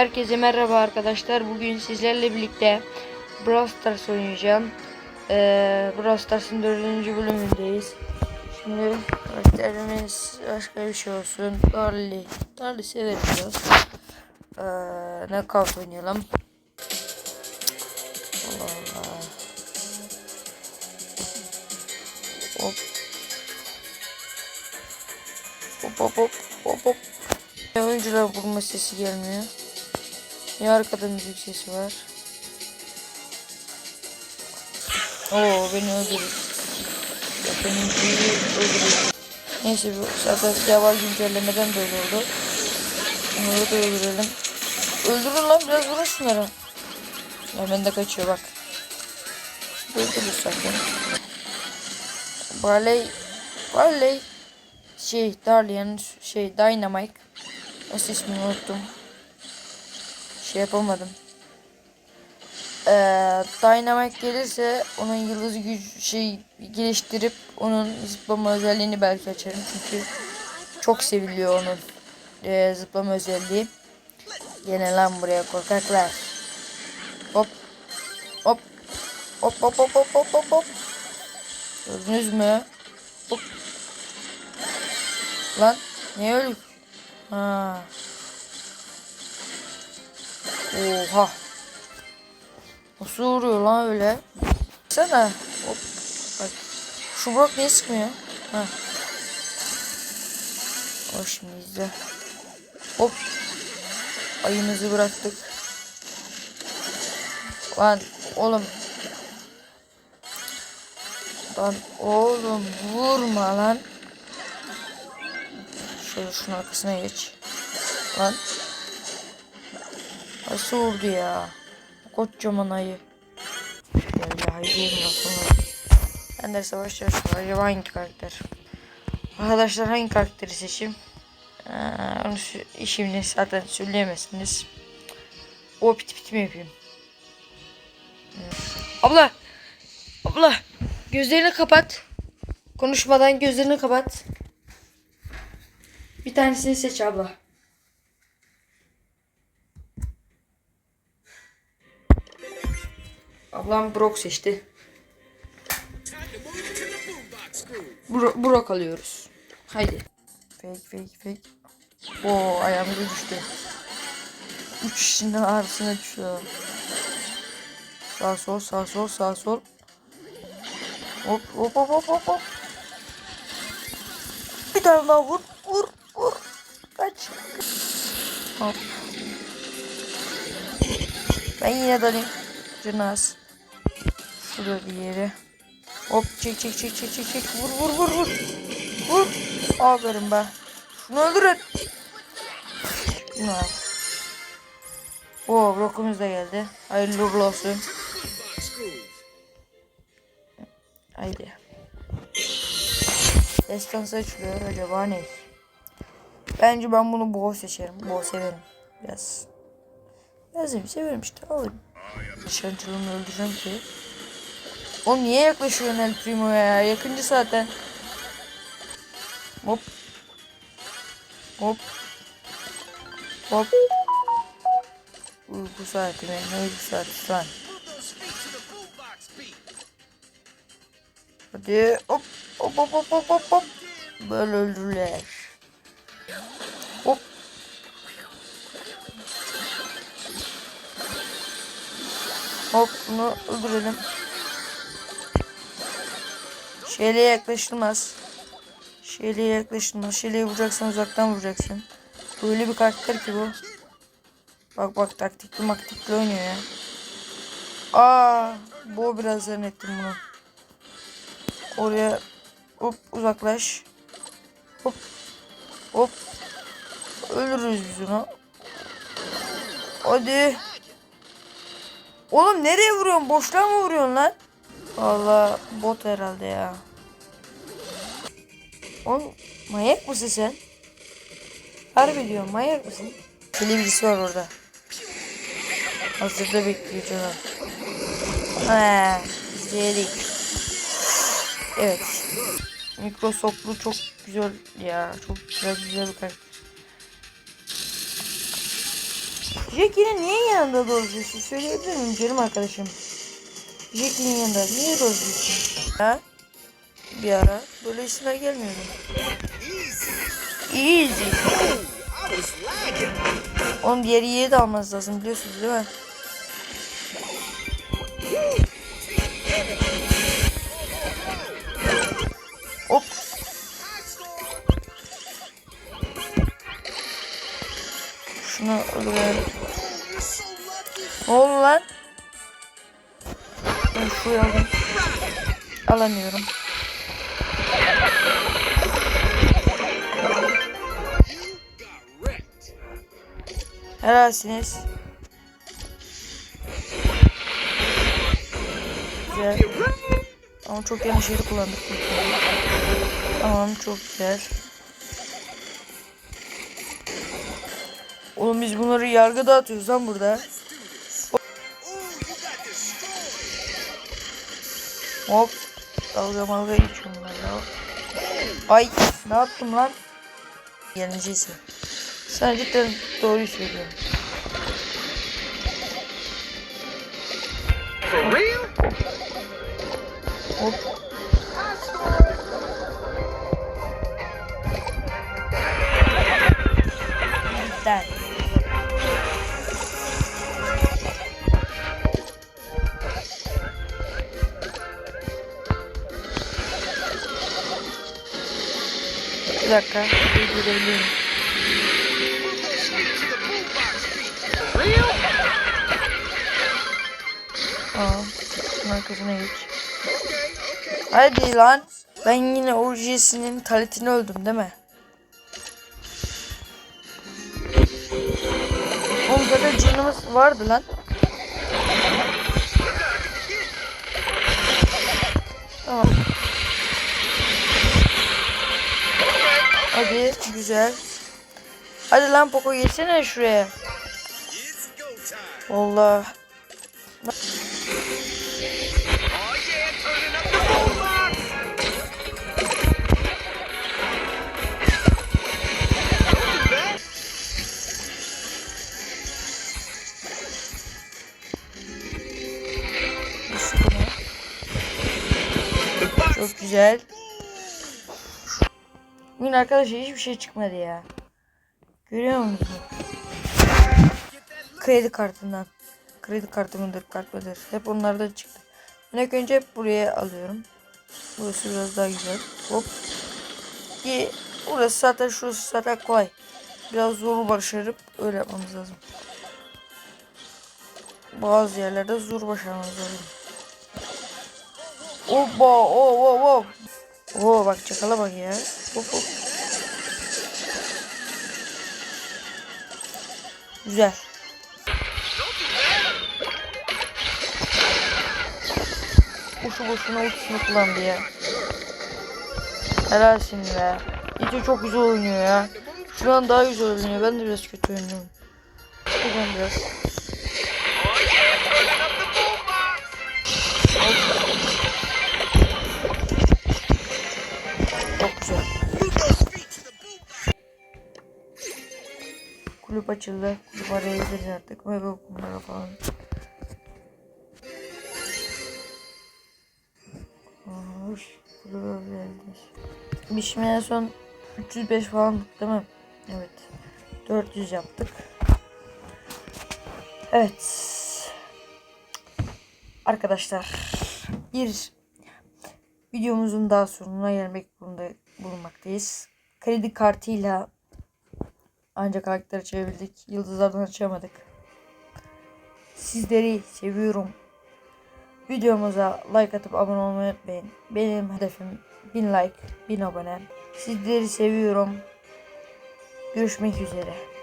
Herkese merhaba arkadaşlar. Bugün sizlerle birlikte Brawl Stars oynayacağım. Ee, Brawl Stars'ın dördüncü bölümündeyiz. Şimdi karakterimiz başka bir şey olsun. Darli. Darli severim biraz. Ee, knockout oynayalım. Allah Allah. Hop. Hop hop hop hop hop. Oyuncular vurma sesi gelmiyor. Ya arkada müzik sesi var. Oo beni öldürür. Ya Benimkiyi öldürür. Neyse bu zaten devam güncellemeden böyle oldu. Bunları da öldürelim. Öldürün lan biraz vurun şunları. Ya bende kaçıyor bak. Öldürür zaten. Barley. Barley. Şey Darlian şey Dynamite. Nasıl ismini unuttum şey yapamadım. Ee, Dynamite gelirse onun yıldız güç şey geliştirip onun zıplama özelliğini belki açarım çünkü çok seviliyor onun ee, zıplama özelliği. Gene lan buraya korkaklar. Hop. Hop. Hop hop hop hop hop hop hop. Gördünüz mü? Hop. Lan ne öldük? Ha. Oha. Nasıl vuruyor lan öyle? Sana. Hop. Bak. Şu Brock niye sıkmıyor? Ha. O şimdi izle. Hop. Ayımızı bıraktık. Lan oğlum. Lan oğlum vurma lan. Şöyle şunun arkasına geç. Lan. Nasıl vurdu ya? Kocaman ayı. Ya ayı aslında. Ben de savaş yarışması. Acaba hangi karakter? Arkadaşlar hangi karakteri seçeyim? Ee, onu işimini zaten söyleyemezsiniz. O pit pit mi yapayım? Abla! Abla! Gözlerini kapat. Konuşmadan gözlerini kapat. Bir tanesini seç abla. Ablam Brock seçti. Bro Brock alıyoruz. Haydi. Fake fake fake. Oo ayağımıza düştü. Üç kişinin arasına düşüyor. Sağ sol sağ sol sağ sol. Hop hop hop hop hop hop. Bir tane daha vur vur vur. Kaç. Hop. Ben yine dalayım. Canı az. Şurada bir yere. Hop çek çek çek çek çek çek. Vur vur vur vur. Vur. Aferin be. Şunu öldürün. Şunu al. Oo blokumuz da geldi. Hayırlı uğurlu olsun. Haydi. Destansı açılıyor. Acaba ne? Bence ben bunu boğ seçerim. Boğ severim. Biraz. Biraz severim işte. Alayım. Şantılımı öldüreceğim ki. Oğlum niye yaklaşıyorsun El Primo'ya ya? Yakıncı zaten. Hop. Hop. Hop. Uyku saati? Ne uyku saati lan? Hadi hop hop hop hop hop hop hop. Böyle öldürürler. Hop. Hop bunu öldürelim. Şeliğe yaklaşılmaz. Şeliğe yaklaşılmaz. Şeliğe vuracaksan uzaktan vuracaksın. Böyle bir karakter ki bu. Bak bak taktikli maktikli oynuyor ya. Aa, bu biraz zannettim bunu. Oraya hop uzaklaş. Hop hop. Öldürürüz biz onu. Hadi. Oğlum nereye vuruyorsun? Boşluğa mı vuruyorsun lan? Valla bot herhalde ya. Oğlum manyak mısın sen? Harbi diyorum manyak mısın? Deli birisi var orada. Hazırda bekliyor canım. He, izleyelim. Evet. Microsoft'lu çok güzel ya. Çok güzel güzel bir karakter. Jackie'nin niye yanında dolaşıyorsun? Söyleyebilir miyim canım arkadaşım? Jackie'nin yanında niye dolaşıyorsun? Ha? Bir ara böyle isimler gelmiyordu. Easy. Oğlum diğer yeri de almanız lazım biliyorsunuz değil mi? Hop. Şunu öldürelim. Ne lan? Ben şuraya aldım. Alamıyorum. Helalsiniz. Güzel. Ama çok yanlış yeri kullandık. Tamam çok güzel. Oğlum biz bunları yargı dağıtıyoruz lan burada. Hop. Dalga malga geçiyorum bunlarla. Ay ne yaptım lan? Sen cidden doğruyu söylüyorsun. Bir dakika. Real? Aa, arkasına geç. Hadi lan. Ben yine OG'sinin taletini öldüm değil mi? Oğlum zaten canımız vardı lan. Tamam. Hadi güzel. Hadi lan Poco geçsene şuraya. Allah. Oh yeah, Bugün arkadaşlar hiçbir şey çıkmadı ya. Görüyor musunuz? Kredi kartından. Kredi kartı mıdır, kart mıdır? Hep onlardan çıktı. İlk önce hep buraya alıyorum. Burası biraz daha güzel. Hop. Ki burası zaten şurası zaten kolay. Biraz zor başarıp öyle yapmamız lazım. Bazı yerlerde zor başarmamız lazım. Hoppa hop hop hop. Oo bak çakala bak ya. Hop. Güzel. Boşu boşuna ultisini kullandı ya. Helal şimdi be. İyice çok güzel oynuyor ya. Şu an daha güzel oynuyor. Ben de biraz kötü oynuyorum. Buradan biraz. Çok güzel. Kulüp açıldı. Kulüp arayabiliriz artık. Mega kumlara falan. Hoş. Kulübe geldik. Biz şimdi en son 305 falan değil mi? Evet. 400 yaptık. Evet. Arkadaşlar. Bir videomuzun daha sonuna gelmek bulunmaktayız. Kredi kartıyla ancak karakter açabildik. Yıldızlardan açamadık. Sizleri seviyorum. Videomuza like atıp abone olmayı unutmayın. Benim hedefim 1000 like, 1000 abone. Sizleri seviyorum. Görüşmek üzere.